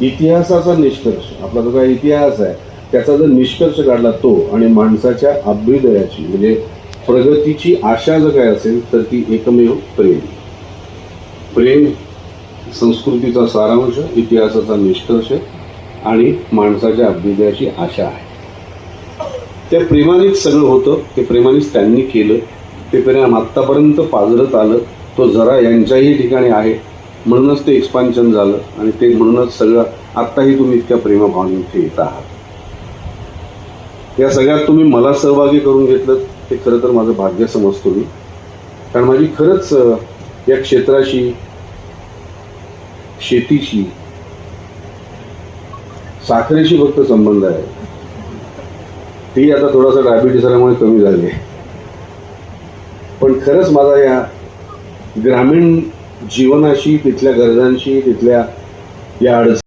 इतिहासाचा निष्कर्ष आपला जो काही इतिहास आहे त्याचा जर निष्कर्ष काढला तो आणि माणसाच्या अभ्युदयाची म्हणजे प्रगतीची आशा जर काय असेल तर ती एकमेव प्रेम. प्रेम संस्कृतीचा सारांश इतिहासाचा निष्कर्ष आणि माणसाच्या अभ्युदयाची आशा आहे. त्या प्रेमानेच सगळं होतं ते प्रेमानेच त्यांनी केलं ते प्रेम आत्तापर्यंत पाजरत आलं तो जरा यांच्याही ठिकाणी आहे म्हणूनच ते एक्सपान्शन झालं आणि ते म्हणूनच सगळं आत्ताही तुम्ही इतक्या प्रेमभावने इथे येत आहात. या सगळ्यात तुम्ही मला सहभागी करून घेतलं ते खरं तर माझं भाग्य समजतो मी. कारण माझी खरंच या क्षेत्राशी शेतीशी साखरेशी फक्त संबंध आहे. ती आता थोडासा डायबिटीस झाल्यामुळे कमी झाली पण खरंच माझा या ग्रामीण जीवनाशी तिथल्या गरजांशी तिथल्या या अडचणी